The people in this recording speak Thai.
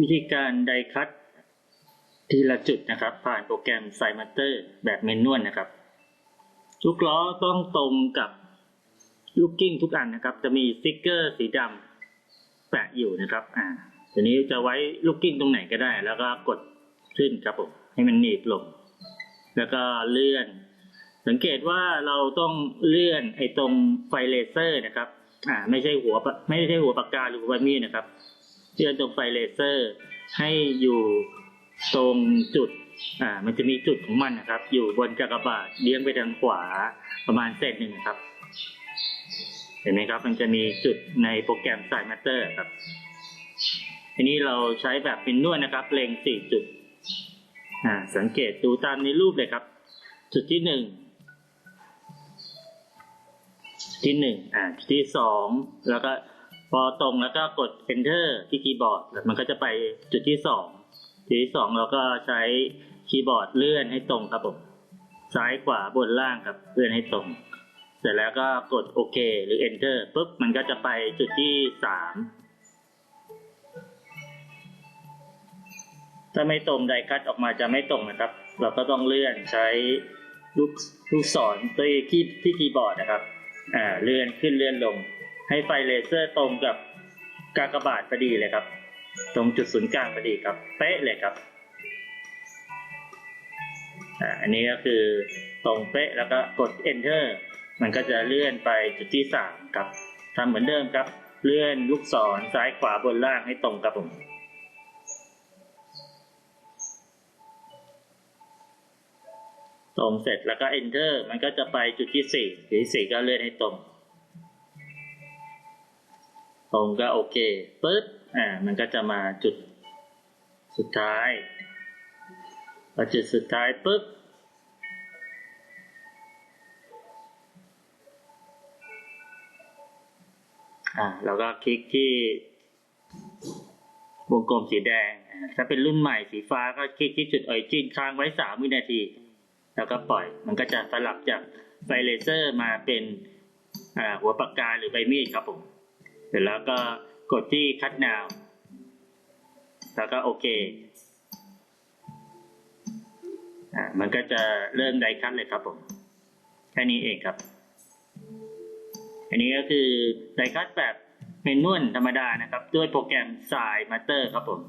วิธีการไดคัตทีละจุดนะครับ ผ่านโปรแกรมไซมัตเตอร์แบบเมนนวลนะครับลูกล้อต้องตรงกับลูกกิ้งทุกอันนะครับ จะมีสติ๊กเกอร์สีดำแปะอยู่นะครับ อ่าทีนี้จะไว้ลูกกิ้งตรงไหนก็ได้ แล้วก็กดขึ้นครับผมให้มันหนีบลง แล้วก็เลื่อน สังเกตว่าเราต้องเลื่อนไอ้ตรงไฟเลเซอร์นะครับ อ่า ไม่ใช่หัวไม่ใช่หัวปากกาหรือหัวมีดนะครับ เลื่อนตรงไฟเลเซอร์ ให้อยู่ตรงจุดอ่ามันจะมีจุดของมันนะครับ อยู่บนกากบาทเลี้ยงไปทางขวาประมาณเศษหนึ่งนะครับ เห็นไหมครับ มันจะมีจุดในโปรแกรม s i มาสเตอร์ครับทีนี้เราใช้แบบเป็นนวดนะครับ เล็งสี่จุดอ่าสังเกตดูตามในรูปเลยครับ จุดที่หนึ่งที่หนึ่งอ่าที่สองแล้วก็ พอตรงแล้วก็กด enter ที่คีย์บอร์ด มันก็จะไปจุดที่สองจุดที่สองเราก็ใช้คีย์บอร์ดเลื่อนให้ตรงครับผมซ้ายขวาบนล่างครับเลื่อนให้ตรง เสร็จแล้วก็กดโอเคหรือ enter ปุ๊บมันก็จะไปจุดที่สามถ้าไม่ตรงไดคัตออกมาจะไม่ตรงนะครับ เราก็ต้องเลื่อนใช้ลูกลูกศรตัวที่ที่คีย์บอร์ดนะครับ อ่าเลื่อนขึ้นเลื่อนลง ให้ไฟเลเซอร์ตรงกับกากบาทพอดีเลยครับ ตรงจุดศูนย์กลางพอดีครับ เป๊ะเลยครับอันนี้ก็คือตรงเป๊ะแล้วก็กด enter มันก็จะเลื่อนไปจุดที่สามครับทำเหมือนเดิมครับ เลื่อนลูกศรซ้ายขวาบนล่างให้ตรงครับผมตรงเสร็จแล้วก็ enter มันก็จะไปจุดที่สี่จุดที่สี่ก็เลื่อนให้ตรง ตรงก็โอเคปึ๊บอ่า มันก็จะมาจุดสุดท้ายพอจุดสุดท้ายปึ๊บอ่าเราก็คลิกที่วงกลมสีแดง ถ้าเป็นรุ่นใหม่สีฟ้าก็คลิกที่จุดออริจินค้างไว้สามวินาที แล้วก็ปล่อย มันก็จะสลับจากไฟเลเซอร์มาเป็นอ่าหัวปากกาหรือใบมีดครับผม เสร็จแล้วก็กดที่คัดนาวแล้วก็โอเคอ่ามันก็จะเริ่มไดคัดเลยครับผม แค่นี้เองครับ อันนี้ก็คือไดคัดแบบเมนนวลธรรมดานะครับ ด้วยโปรแกรมสายมาเตอร์ครับผม